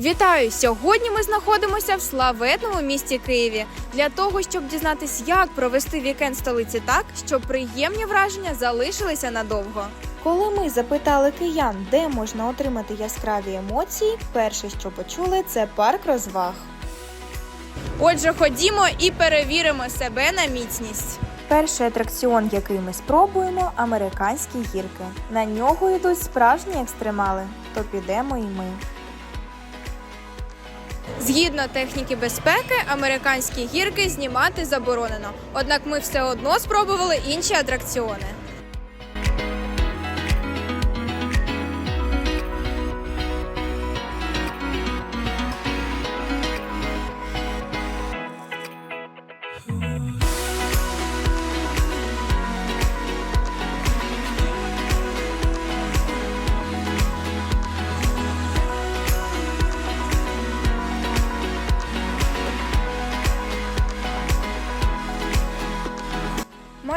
Вітаю! Сьогодні ми знаходимося в славетному місті Києві для того, щоб дізнатись, як провести вікенд в столиці так, щоб приємні враження залишилися надовго. Коли ми запитали киян, де можна отримати яскраві емоції, перше, що почули, це парк розваг. Отже, ходімо і перевіримо себе на міцність. Перший атракціон, який ми спробуємо, американські гірки. На нього йдуть справжні екстремали, то підемо і ми. Згідно техніки безпеки, американські гірки знімати заборонено. Однак ми все одно спробували інші атракціони.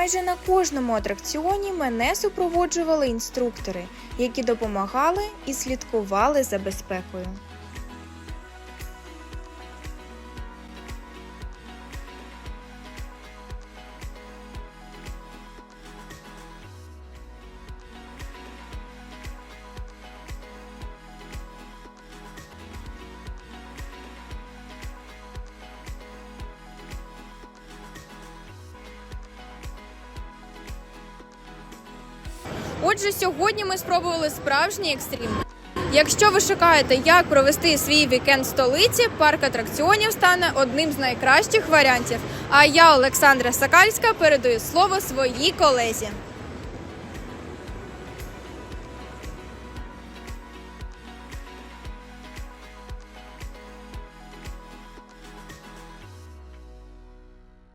Майже на кожному атракціоні мене супроводжували інструктори, які допомагали і слідкували за безпекою. Отже, сьогодні ми спробували справжній екстрім. Якщо ви шукаєте, як провести свій вікенд в столиці, парк атракціонів стане одним з найкращих варіантів. А я, Олександра Сакальська, передаю слово своїй колезі.